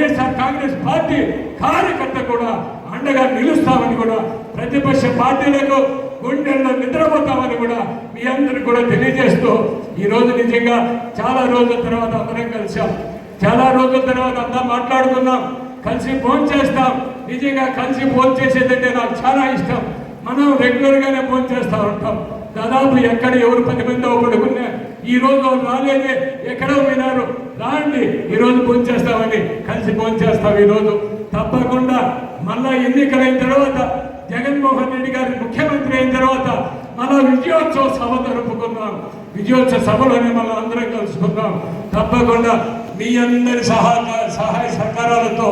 YSR Congress party కార్యకర్త కూడా అండగా నిలుస్తామని కూడా ప్రతిపక్ష పార్టీలకు గుండెల్లో నిద్రపోతామని కూడా మీ అందరికి కూడా తెలియజేస్తూ ఈ రోజు నిజంగా చాలా రోజుల తర్వాత అందరం కలిసాం చాలా రోజుల తర్వాత అంతా మాట్లాడుకున్నాం. కలిసి ఫోన్ చేస్తాం. నిజంగా కలిసి ఫోన్ చేసేదంటే నాకు చాలా ఇష్టం. మనం రెగ్యులర్ గానే ఫోన్ చేస్తా ఉంటాం. దాదాపు ఎక్కడ ఎవరు పది మంది పడుకున్నా ఈ రోజు రాలేదే. ఎక్కడో వినారు రాండి. ఈ రోజు కలిసి ఫోన్ ఈరోజు. తప్పకుండా మళ్ళా ఎన్నికలైన తర్వాత జగన్మోహన్ రెడ్డి గారి ముఖ్యమంత్రి అయిన తర్వాత మళ్ళా విజయోత్సవ సభ జరుపుకున్నాం విజయోత్సవ సభలోనే మళ్ళీ అందరం కలుసుకున్నాం తప్పకుండా మీ అందరి సహకార సహాయ సహకారాలతో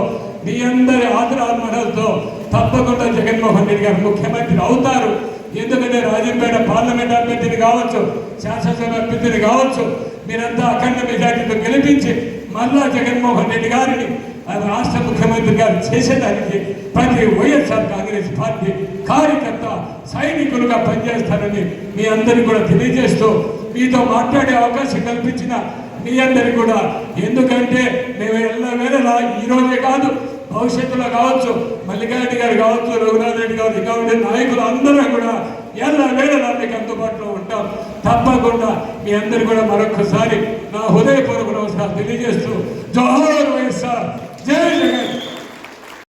మీ అందరి ఆదరాత్మలతో తప్పకుండా జగన్మోహన్ రెడ్డి గారు ముఖ్యమంత్రి అవుతారు. ఎందుకంటే రాజంపేట పార్లమెంట్ అభ్యర్థిని కావచ్చు శాసనసభ అభ్యర్థిని కావచ్చు మీరంతా అఖండ మెజార్టీతో గెలిపించి మళ్ళా జగన్మోహన్ రెడ్డి గారిని ఆ రాష్ట్ర ముఖ్యమంత్రి గారు చేసేదానికి ప్రతి వైఎస్ఆర్ కాంగ్రెస్ పార్టీ కార్యకర్త సైనికులుగా పనిచేస్తారని మీ అందరికీ కూడా తెలియజేస్తూ మీతో మాట్లాడే అవకాశం కల్పించిన మీ అందరికి కూడా. ఎందుకంటే మేము ఎల్లవేళలా ఈరోజే కాదు భవిష్యత్తులో కావచ్చు మల్లికారెడ్డి గారు కావచ్చు రఘునాథ్ రెడ్డి గారు ఇంకా ఉండే నాయకులు అందరం కూడా ఎల్లవేళలా మీకు అందుబాటులో ఉంటాం. మీ అందరు కూడా మరొకసారి నా హృదయపూర్వక నమస్కారం తెలియజేస్తూ జోహార్